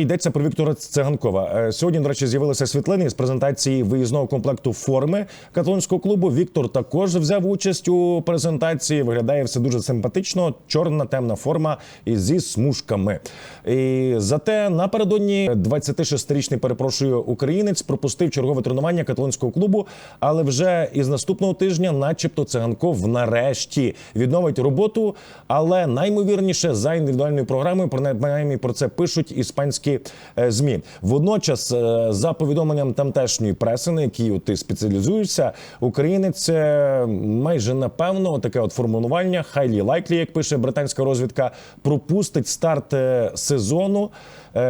Йдеться про Віктора Циганкова. Е, Сьогодні, до речі, з'явилися світлини з презентації виїзного комплекту форми каталонського клубу. Віктор також взяв участь у презентації. Виглядає все дуже симпатично. Чорна темна форма зі смужками. І зате напередодні 26-річний перепрошую українець пропустив чергове тренування каталонського клубу. Але вже із наступного тижня, начебто, циганков нарешті відновить роботу. Але наймовірніше за індивідуальною програмою принаймні про це пишуть іспанські е, змі. Водночас, е, за повідомленням тамтешньої преси, на якій ти спеціалізуєшся, українець е, майже напевно таке от формулювання highly likely, як пише британська розвідка, пропустить старт сезону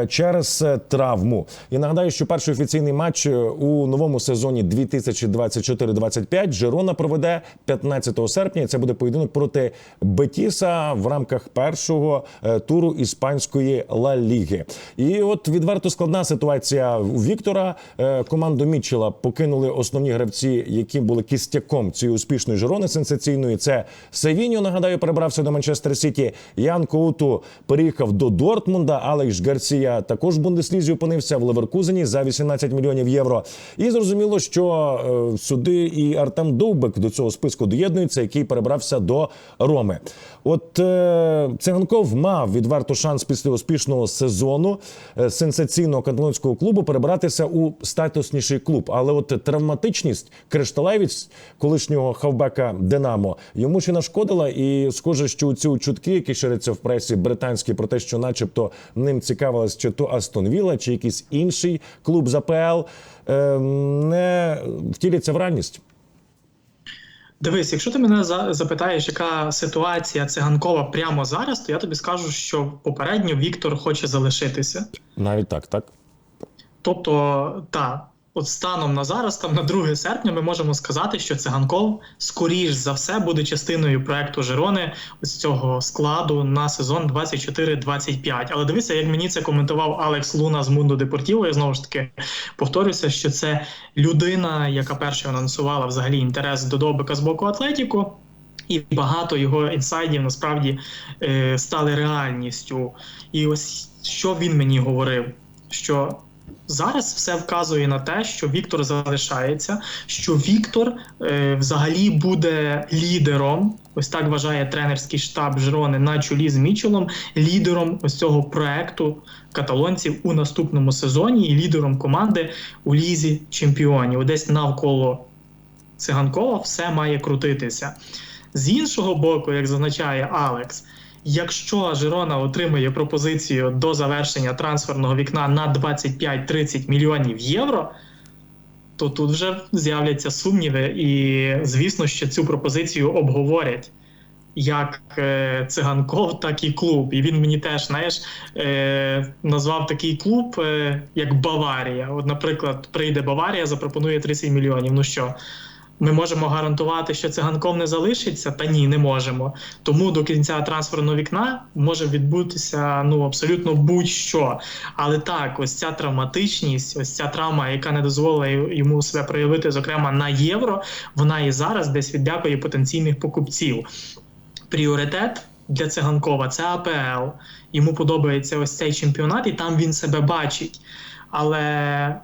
через е, травму. Я нагадаю, що перший офіційний матч е, у новому сезоні 2024-25 Жирона проведе 15 серпня. І Це буде поєдинок проти Бетіса в рамках першого е, туру іспанської Ла Ліги. І от відверто складна ситуація у Віктора. Е, Команду Мітчела покинули основні гравці, які були кістяком цієї успішної Жирони сенсаційної. Це Севіньо, нагадаю, перебрався до Манчестер Сіті. Ян Коуту переїхав до Дортмунда. Алекс Гарсія також в Бундеслізі опинився в Леверкузені за 18 мільйонів євро. І зрозуміло, що е, сюди і Артем Довбек до цього списку доєднується, який перебрався до Роми. От е, Циганков мав відверто шанс після успішного сезону е, сенсаційного каталонського клубу перебратися у статусніший клуб. Але от травматичність кришталевість колишнього хавбека Динамо йому ще нашкодила, і схоже, що ці чутки, які ширяться в пресі британські, про те, що, начебто, ним цікавилась чи то Астон Вілла, чи якийсь інший клуб з АПЛ, е, не втіляться в реальність. Дивись, якщо ти мене запитаєш, яка ситуація циганкова прямо зараз, то я тобі скажу, що попередньо Віктор хоче залишитися. Навіть так, так. Тобто, та, от станом на зараз, там на 2 серпня, ми можемо сказати, що циганков, скоріш за все, буде частиною проекту Жирони ось цього складу на сезон 24-25. Але дивися, як мені це коментував Алекс Луна з Мундо Депортіво. Я знову ж таки повторюся, що це людина, яка першою анонсувала взагалі інтерес до Довбика з боку Атлетіко. І багато його інсайдів насправді е, стали реальністю. І ось що він мені говорив: що зараз все вказує на те, що Віктор залишається, що Віктор е, взагалі буде лідером. Ось так вважає тренерський штаб Жирони на чолі з Мічелом, лідером ось цього проекту каталонців у наступному сезоні і лідером команди у лізі чемпіонів. Десь навколо циганкова все має крутитися. З іншого боку, як зазначає Алекс, якщо Жирона отримує пропозицію до завершення трансферного вікна на 25-30 мільйонів євро, то тут вже з'являться сумніви, і звісно, що цю пропозицію обговорять. Як е, циганков, так і клуб. І він мені теж знаєш, е, назвав такий клуб, е, як Баварія. От, наприклад, прийде Баварія, запропонує 30 мільйонів. Ну що, ми можемо гарантувати, що циганков не залишиться? Та ні, не можемо. Тому до кінця трансферного вікна може відбутися ну абсолютно будь-що. Але так, ось ця травматичність, ось ця травма, яка не дозволила йому себе проявити, зокрема на євро, вона і зараз десь відлякує потенційних покупців. Пріоритет. Для циганкова це АПЛ. Йому подобається ось цей чемпіонат, і там він себе бачить. Але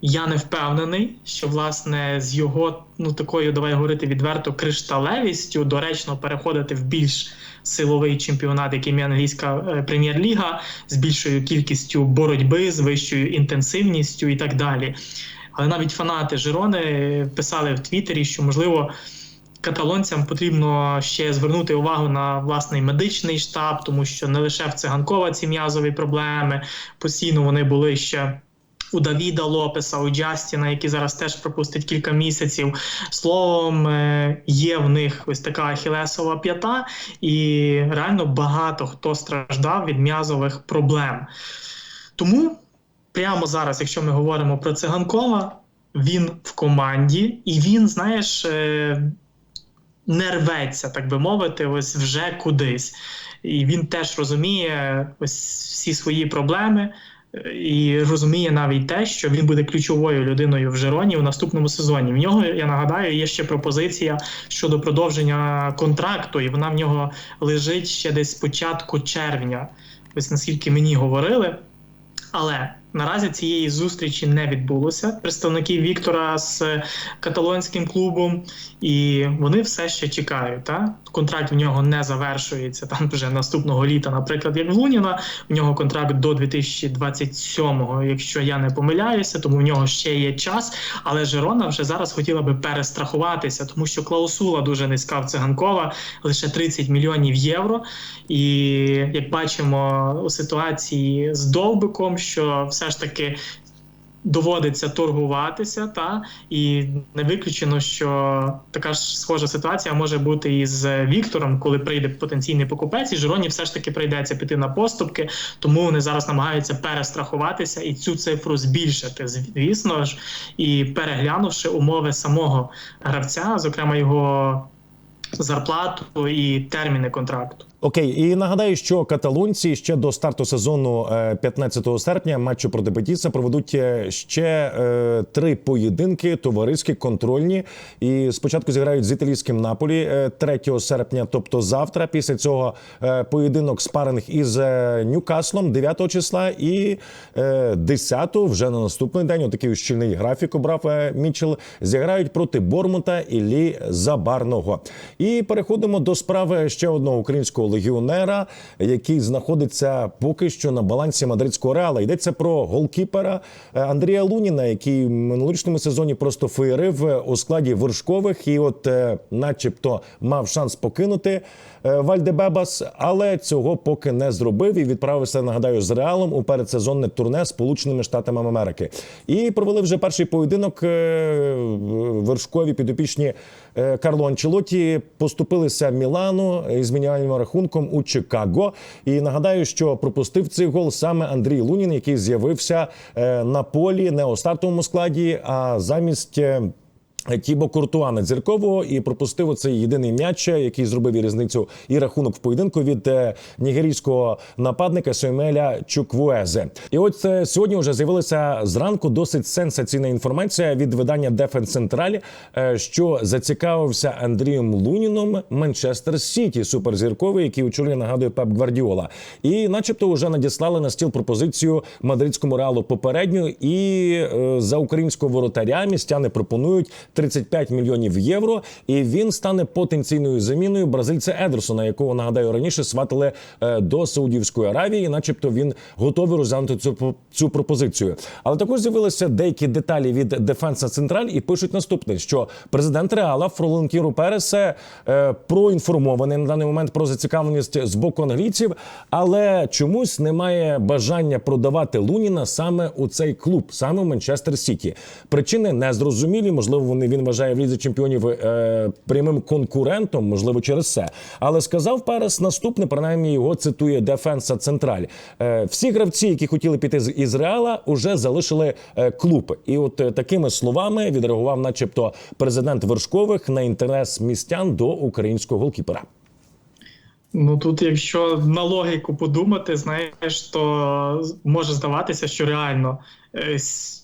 я не впевнений, що власне з його ну такою, давай говорити відверто, кришталевістю доречно переходити в більш силовий чемпіонат, яким є англійська е, прем'єр-ліга, з більшою кількістю боротьби, з вищою інтенсивністю і так далі. Але навіть фанати Жирони писали в Твіттері, що можливо. Каталонцям потрібно ще звернути увагу на власний медичний штаб, тому що не лише в циганкова ці м'язові проблеми постійно вони були ще у Давіда Лопеса, у Джастіна, який зараз теж пропустить кілька місяців. Словом, е, є в них ось така ахілесова п'ята, і реально багато хто страждав від м'язових проблем. Тому прямо зараз, якщо ми говоримо про циганкова, він в команді, і він, знаєш, е, не рветься, так би мовити, ось вже кудись. І він теж розуміє ось всі свої проблеми. І розуміє навіть те, що він буде ключовою людиною в Жероні в наступному сезоні. В нього я нагадаю, є ще пропозиція щодо продовження контракту, і вона в нього лежить ще десь з початку червня. Ось наскільки мені говорили. Але наразі цієї зустрічі не відбулося представників Віктора з каталонським клубом, і вони все ще чекають. Та? Контракт в нього не завершується там вже наступного літа. Наприклад, як в Луніна, в нього контракт до 2027-го, якщо я не помиляюся, тому в нього ще є час. Але Жерона вже зараз хотіла би перестрахуватися, тому що клаусула дуже низька в циганкова, лише 30 мільйонів євро. І як бачимо у ситуації з Довбиком, що все ж таки. Доводиться торгуватися, та і не виключено, що така ж схожа ситуація може бути і з Віктором, коли прийде потенційний покупець, і Жироні все ж таки прийдеться піти на поступки, тому вони зараз намагаються перестрахуватися і цю цифру збільшити, звісно ж, і переглянувши умови самого гравця, зокрема його зарплату і терміни контракту. Окей, і нагадаю, що каталонці ще до старту сезону е, 15 серпня матчу проти Бетіса проведуть е, ще е, три поєдинки, товариські, контрольні. І спочатку зіграють з італійським Наполі е, 3 серпня, тобто завтра. Після цього е, поєдинок спаринг із е, Ньюкаслом 9 числа і е, 10 вже на наступний день. Отакий щільний графік обрав е, Мічел. Зіграють проти Бормута і Лі Забарного. І переходимо до справи ще одного українського легіонера, який знаходиться поки що на балансі мадридського реала. Йдеться про голкіпера е, Андрія Луніна, який в минулорічному сезоні просто феєрив е, у складі вершкових, і от, е, начебто, мав шанс покинути Вальдебебас, але цього поки не зробив і відправився. Нагадаю, з реалом у передсезонне турне Сполученими Штатами Америки. І провели вже перший поєдинок вершкові підопічні Карло Анчелоті поступилися Мілану із мінімальним рахунком у Чикаго. І нагадаю, що пропустив цей гол саме Андрій Лунін, який з'явився е, на полі не у стартовому складі, а замість. Тібо Куртуа надзіркового і пропустив оцей єдиний м'яч, який зробив і різницю і рахунок в поєдинку від е, нігерійського нападника Соймеля Чуквуезе. І от е, сьогодні вже з'явилася зранку досить сенсаційна інформація від видання Defense Central, е, що зацікавився Андрієм Луніном Манчестер Сіті, суперзірковий, який очолює нагадує Пеп Гвардіола. І, начебто, вже надіслали на стіл пропозицію мадридському реалу попередню. І за українського воротаря містяни пропонують 35 мільйонів євро. І він стане потенційною заміною бразильця Едерсона, якого нагадаю раніше сватали е, до Саудівської Аравії, начебто він готовий розглянути цю цю пропозицію. Але також з'явилися деякі деталі від Дефенса Централь і пишуть наступне: що президент Реала Фроланкіру Пересе е, проінформований на даний момент про зацікавленість з боку англійців, але чомусь немає бажання продавати Луніна саме у цей клуб, саме в Манчестер Сіті. Причини незрозумілі. Можливо, вони він вважає в лізі чемпіонів е, прямим конкурентом, можливо, через це. Але сказав Перес наступне, принаймні його цитує Дефенса Централь. Е, всі гравці, які хотіли піти з Ізраїла, уже залишили е, клуб. І от е, такими словами відреагував, начебто, президент Вершкових на інтерес містян до українського голкіпера. Ну тут, якщо на логіку подумати, знаєш, то може здаватися, що реально е,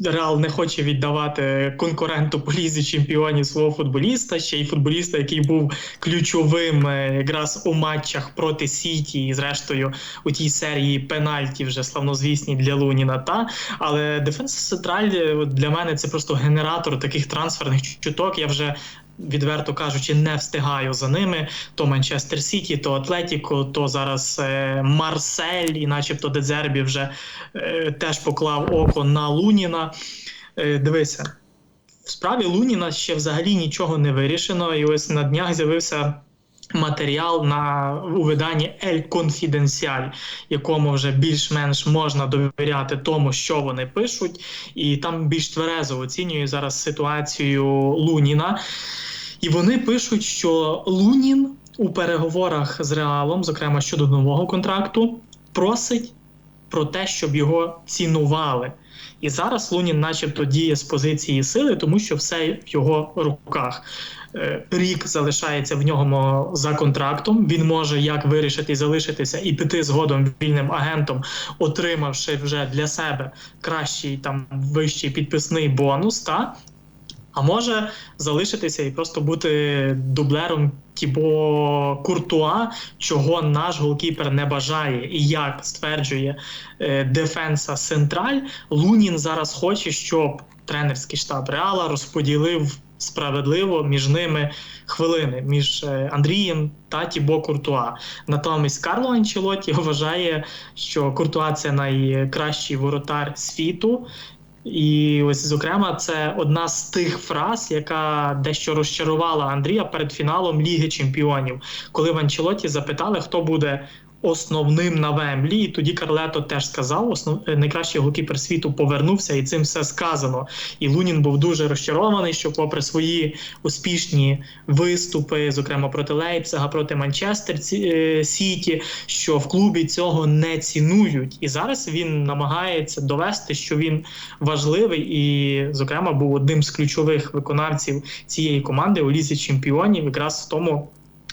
Реал не хоче віддавати конкуренту по лізі чемпіонів свого футболіста, ще й футболіста, який був ключовим е, якраз у матчах проти Сіті, і зрештою у тій серії пенальті вже славнозвісні для Луніна. Та але Дефенс Централь для мене це просто генератор таких трансферних чуток. Я вже відверто кажучи, не встигаю за ними. То Манчестер Сіті, то Атлетіко, то зараз е, Марсель, і начебто Дедзербі вже е, теж поклав око на Луніна. Е, дивися, в справі Луніна ще взагалі нічого не вирішено, і ось на днях з'явився. Матеріал на у виданні El Confidencial, якому вже більш-менш можна довіряти тому, що вони пишуть, і там більш тверезо оцінює зараз ситуацію Луніна. І вони пишуть, що Лунін у переговорах з Реалом, зокрема щодо нового контракту, просить про те, щоб його цінували. І зараз Лунін, начебто, діє з позиції сили, тому що все в його руках. Е, Рік залишається в нього за контрактом. Він може як вирішити залишитися і піти згодом вільним агентом, отримавши вже для себе кращий там вищий підписний бонус. Та а може залишитися і просто бути дублером Тібо Куртуа, чого наш голкіпер не бажає. І як стверджує Дефенса Централь, Лунін зараз хоче, щоб тренерський штаб Реала розподілив справедливо між ними хвилини між е, Андрієм та Тібо Куртуа. Натомість Карло Анчелоті вважає, що Куртуа це найкращий воротар світу. І ось, зокрема, це одна з тих фраз, яка дещо розчарувала Андрія перед фіналом Ліги Чемпіонів, коли в Анчелоті запитали, хто буде основним на Вемблі. І тоді Карлето теж сказав: основ... найкращий голкіпер світу повернувся, і цим все сказано. І Лунін був дуже розчарований, що, попри свої успішні виступи, зокрема проти Лейпцига, проти Манчестер е, Сіті, що в клубі цього не цінують. І зараз він намагається довести, що він важливий і, зокрема, був одним з ключових виконавців цієї команди у лізі чемпіонів, якраз в тому.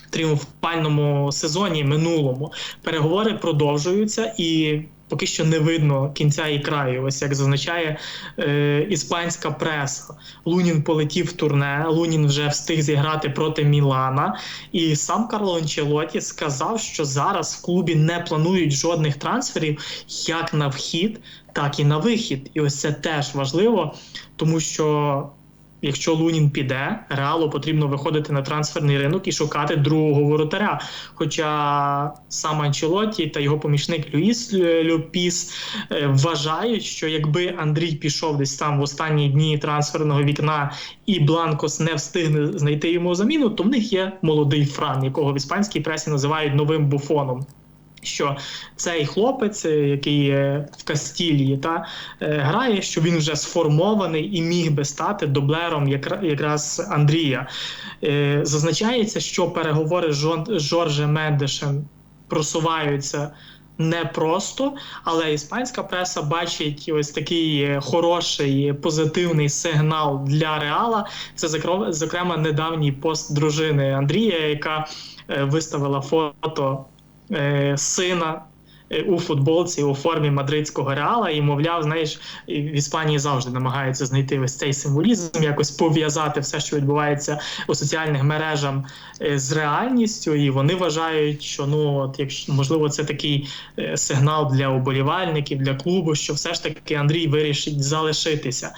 Тріумфальному сезоні минулому переговори продовжуються і поки що не видно кінця і краю. Ось як зазначає е, іспанська преса. Лунін полетів в турне. Лунін вже встиг зіграти проти Мілана. І сам Карло Анчелоті сказав, що зараз в клубі не планують жодних трансферів як на вхід, так і на вихід. І ось це теж важливо, тому що. Якщо Лунін піде, реалу потрібно виходити на трансферний ринок і шукати другого воротаря. Хоча сам Анчелоті та його помічник Люїс Лю- Люпіс е, вважають, що якби Андрій пішов десь там в останні дні трансферного вікна і Бланкос не встигне знайти йому заміну, то в них є молодий Фран, якого в іспанській пресі називають новим буфоном. Що цей хлопець, е, який в Кастілії, та е, грає, що він вже сформований і міг би стати дублером якраз Андрія. Е, Зазначається, що переговори з Жоржем Мендешем просуваються непросто, але іспанська преса бачить ось такий хороший позитивний сигнал для Реала. Це зокрема недавній пост дружини Андрія, яка виставила фото сина. е, У футболці у формі мадридського реала, і мовляв, знаєш, в Іспанії завжди намагаються знайти ось цей символізм, якось пов'язати все, що відбувається у соціальних мережах е, з реальністю. І вони вважають, що ну от якщо можливо це такий е, сигнал для уболівальників, для клубу, що все ж таки Андрій вирішить залишитися.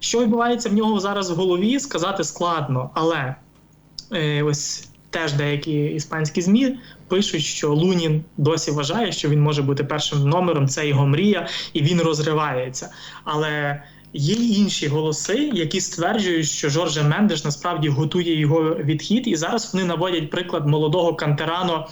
Що відбувається в нього зараз в голові, сказати складно, але е, ось теж деякі іспанські змі пишуть, що Лунін досі вважає, що він може бути першим номером. Це його мрія, і він розривається. Але є інші голоси, які стверджують, що Жорже Мендеш насправді готує його відхід, і зараз вони наводять приклад молодого кантерано.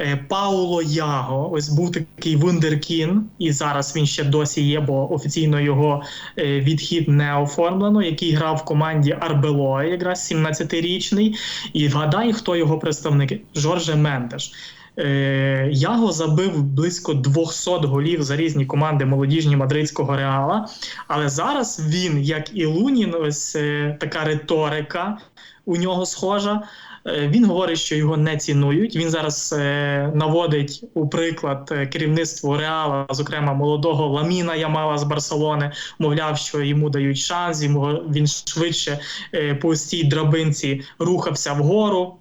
Е, Пауло Яго, ось був такий вундеркін, і зараз він ще досі є, бо офіційно його е, відхід не оформлено, який грав в команді Арбелоа, якраз 17-річний. І вгадай, хто його представник? Жорже Мендеш. Е, Яго забив близько 200 голів за різні команди молодіжні мадридського реала. Але зараз він, як і Лунін, ось е, така риторика у нього схожа. Е, Він говорить, що його не цінують. Він зараз наводить у приклад керівництво Реала, зокрема молодого Ламіна Ямала з Барселони. Мовляв, що йому дають шанс, йому він швидше по цій драбинці рухався вгору.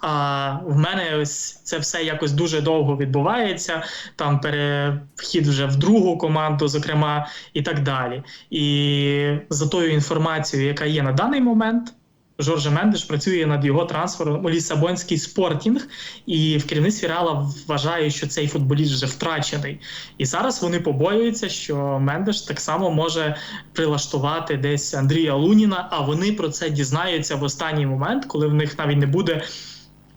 А в мене ось це все якось дуже довго відбувається. Там перехід вже в другу команду, зокрема, і так далі. І за тою інформацією, яка є на даний момент, Жорже Мендеш працює над його трансфером у Лісабонський спортінг, і в керівництві Реала вважає, що цей футболіст вже втрачений. І зараз вони побоюються, що Мендеш так само може прилаштувати десь Андрія Луніна, а вони про це дізнаються в останній момент, коли в них навіть не буде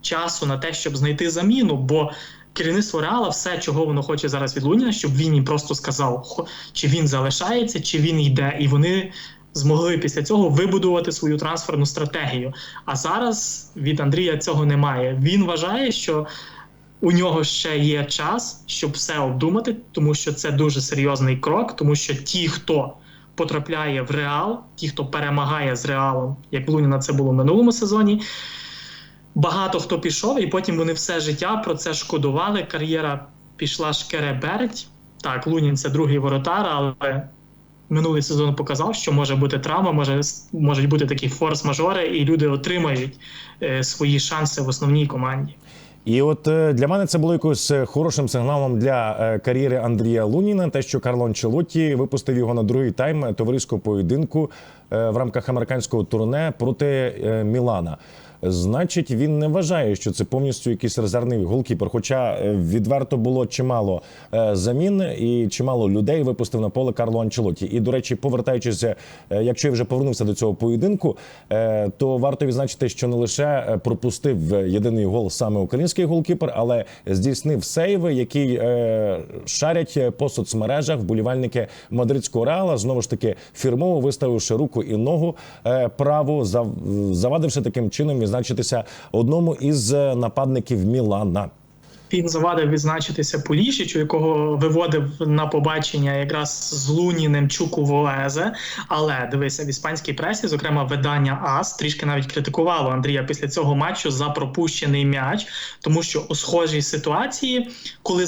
часу на те, щоб знайти заміну. бо Керівництво Реала все, чого воно хоче зараз від Луніна, щоб він їм просто сказав, чи він залишається, чи він йде, і вони змогли після цього вибудувати свою трансферну стратегію. А зараз від Андрія цього немає. Він вважає, що у нього ще є час, щоб все обдумати, тому що це дуже серйозний крок, тому що ті, хто потрапляє в реал, ті, хто перемагає з реалом, як Луніна це було в минулому сезоні. Багато хто пішов, і потім вони все життя про це шкодували. Кар'єра пішла шкереберть. Так, Лунін це другий воротар, але минулий сезон показав, що може бути травма, може можуть бути такі форс-мажори, і люди отримають е, свої шанси в основній команді. І от е, для мене це було якось е, хорошим сигналом для е, кар'єри Андрія Луніна, те, що Карло Анчелотті випустив його на другий тайм товариського поєдинку в рамках американського турне проти Мілана. Значить, він не вважає, що це повністю якийсь резервний голкіпер. Хоча е, відверто було чимало е, замін і чимало людей випустив на поле Карло Анчелотті. І до речі, повертаючись, е, якщо я вже повернувся до цього поєдинку, то варто відзначити, що не лише пропустив єдиний гол саме український голкіпер, але здійснив сейви, які е, шарять по соцмережах вболівальники мадридського реала. Знову ж таки, фірмово виставивши руку і ногу праву, завадивши таким чином відзначитися одному із е, нападників Мілана. Він завадив відзначитися Полішичу, якого виводив на побачення якраз з Луніним Чуку Волезе. Але дивися, в іспанській пресі, зокрема видання АС, трішки навіть критикувало Андрія після цього матчу за пропущений м'яч, тому що у схожій ситуації, коли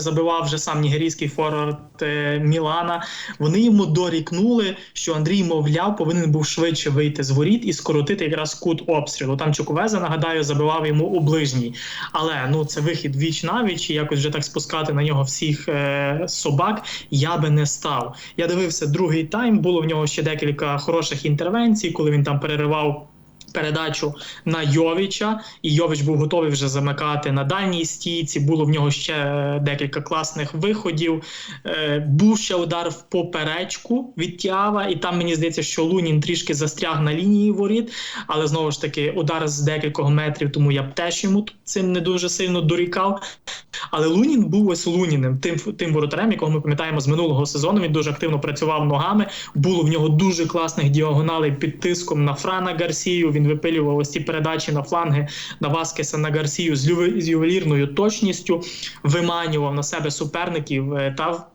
забивав вже сам нігерійський форвард е, Мілана, вони йому дорікнули, що Андрій, мовляв, повинен був швидше вийти з воріт і скоротити якраз кут обстрілу. Там Чуковеза, нагадаю, забивав йому у ближній. Але ну це вихід віч на віч, і якось вже так спускати на нього всіх е, собак я би не став. Я дивився другий тайм. Було в нього ще декілька хороших інтервенцій, коли він там переривав. Передачу на Йовіча, і Йович був готовий вже замикати на дальній стійці. Було в нього ще е, декілька класних виходів. Е, був ще удар в поперечку від Тіава, і там мені здається, що Лунін трішки застряг на лінії воріт, але знову ж таки удар з декількох метрів, тому я б теж йому цим не дуже сильно дорікав. Але Лунін був ось Луніним, тим тим воротарем, якого ми пам'ятаємо з минулого сезону. Він дуже активно працював ногами. Було в нього дуже класних діагоналей під тиском на Франа Гарсію. Він випилював ось ці передачі на фланги на Васкеса на Гарсію з ювелірною точністю, виманював на себе суперників е, та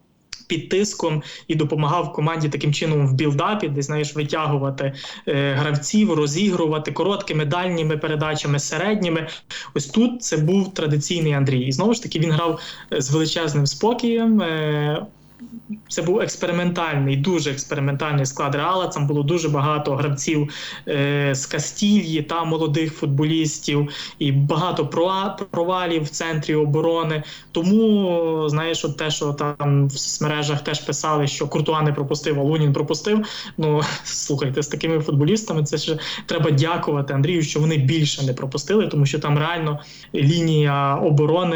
під тиском і допомагав команді таким чином в білдапі, де знаєш витягувати е, гравців, розігрувати короткими дальніми передачами, середніми. Ось тут це був традиційний Андрій. І знову ж таки він грав е, з величезним спокієм. Е, це був експериментальний, дуже експериментальний склад реала. Там було дуже багато гравців е, з Кастільї та молодих футболістів, і багато провалів в центрі оборони. Тому знаєш, от те, що там в соцмережах теж писали, що Куртуа не пропустив, а Лунін пропустив. Ну слухайте, з такими футболістами це ж треба дякувати Андрію, що вони більше не пропустили, тому що там реально лінія оборони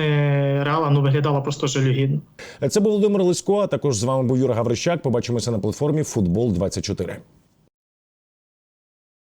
реала ну виглядала просто жалюгідно. Це був Володимир Лисько. а Також з вами був Юра Гаврищак. Побачимося на платформі Футбол 24